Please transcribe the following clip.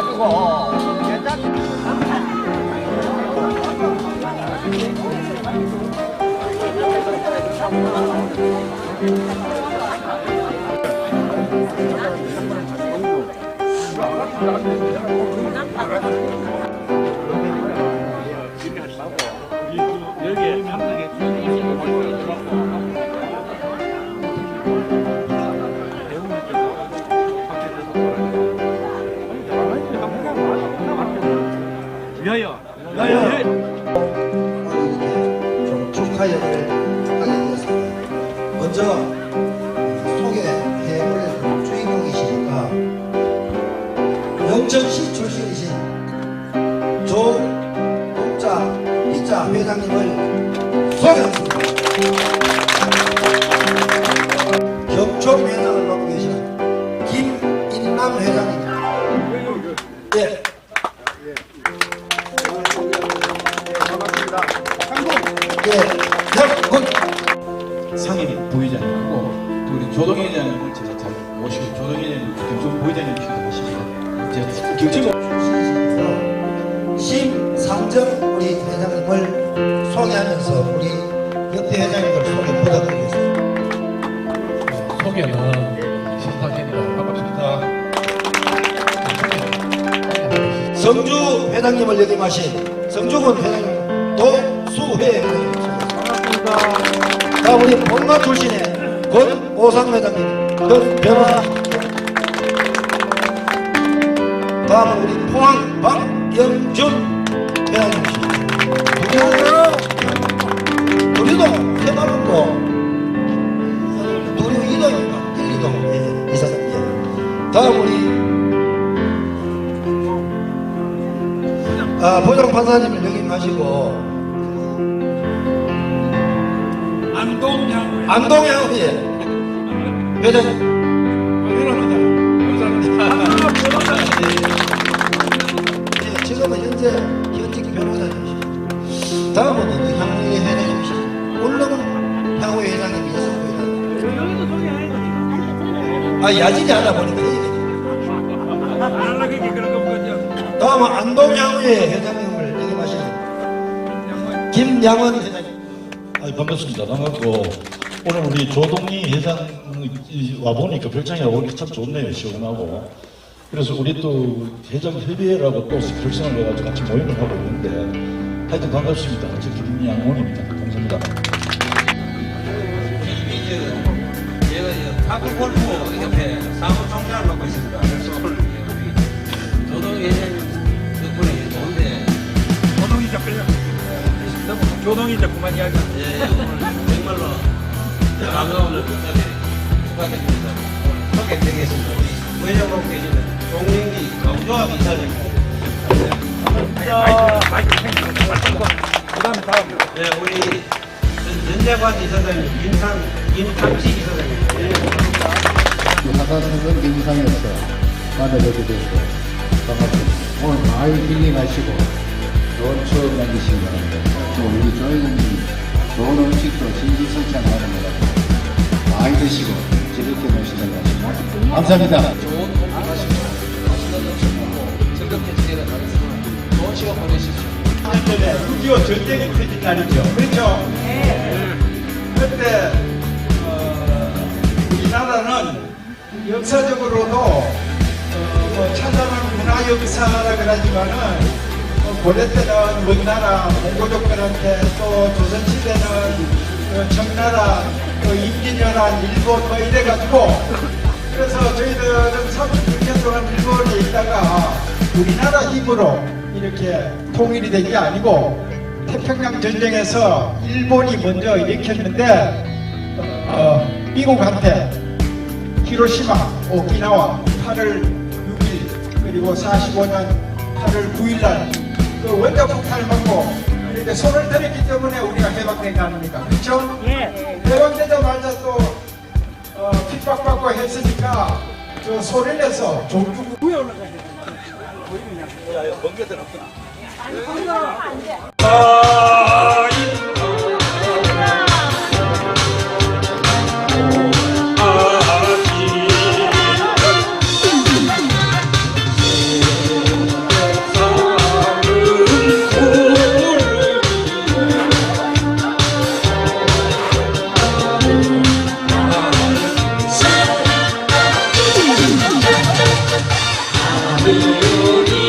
가지고. 여기 좀 축하회를 하게 되었습니다. 먼저 소개해볼 주인공이시니까 영천시 출신이신 조동자 이자 회장님을 소개합니다. 조동희 회장님 경선 부의장님이시기도 하시고 제가 경쟁 심상정 우리 회장님을 소개하면서 우리 옆에 회장님들 소개 부탁드리겠습니다. 소개는 심상현이다 반갑습니다. 성주 회장님을 역임하신 성주군 회장님 도수회 회장님 반갑습니다. 자 우리 본가 출신의 권 오상 회장님 권 변호사 다음은 우리 포항 박영준 회장님이십니다. 우리도 해방도 우리 이동입니다. 1, 2동 예, 이사장님. 다음 우리 아, 보장 판사님을 역임하시고 안동양, 안동향 예. 회장님 예, 지금은 현재 현직 변호사님이시죠. 다음은 우리 향후의 회장님이시죠. 물론 향후의 회장님이 여성 회장님. 아 야진이 하다 보니까 이게. 안하게 그런 거 보죠. 다음은 안동 향후의 회장님을 역임하시는 김양원 회장님. 아, 반갑습니다. 반갑고 오늘 우리 조동희 회장 와 보니까 별장이라고 오기 참 좋네요. 시원하고. 그래서 우리 또 회장 협의회라고 또 결성을 해가지고 같이 모임을 하고 있는데 하여튼 반갑습니다. 저 김양원입니다. 감사합니다. 파크 골프 협회 사무총장을 맡고 있습니다. 그래서 조동 회장님 덕분에 좋은데 조동이 잡혀요. 너무 조동이 자꾸만 이야기. 예, 정말로 특별히 축하드립니다. 오늘 소개드리겠습니다. 우리 부회장으로 계시는 동행기 강조합 이사님. 그 다음에 다음. 네, 우리 전- 전재관 이사장님, 임상 임상식 이사장님. 예. 사사선건 경기상에서 만나뵙게 돼서 반갑습니다. 오늘 많이 힐링하시고 좋은 추억 남기시기 바랍니다. 또 우리 조회장님 좋은 음식도 진지성찬하는 것 같아요. 많이 드시고 즐겁게 노시는 것 같습니다. 감사합니다. 전에 6.25 전쟁이 터진 날이죠. 그렇죠? 그때 어, 우리나라는 역사적으로도 어, 뭐 찬란한 문화 역사라 그러지만은 어, 고려 때는 먼나라 몽고족들한테 또 조선시대는 어, 청나라 또 임진왜란 일본 뭐 이래가지고 그래서 저희들은 36년 동안 일본에 있다가 우리나라 힘으로 이렇게 통일이 된 게 아니고 태평양 전쟁에서 일본이 먼저 일으켰는데 어, 미국한테 히로시마, 오키나와 8월 6일 그리고 45년 8월 9일 날그 원자 폭탄을 맞고 이렇게 손을 들었기 때문에 우리가 해방된 거 아닙니까? 그렇죠? 예. 해방되자마자 또 어, 핍박받고 했으니까 저 소리를 내서 종주 야, 야야 번개 들었구나. Hallelujah.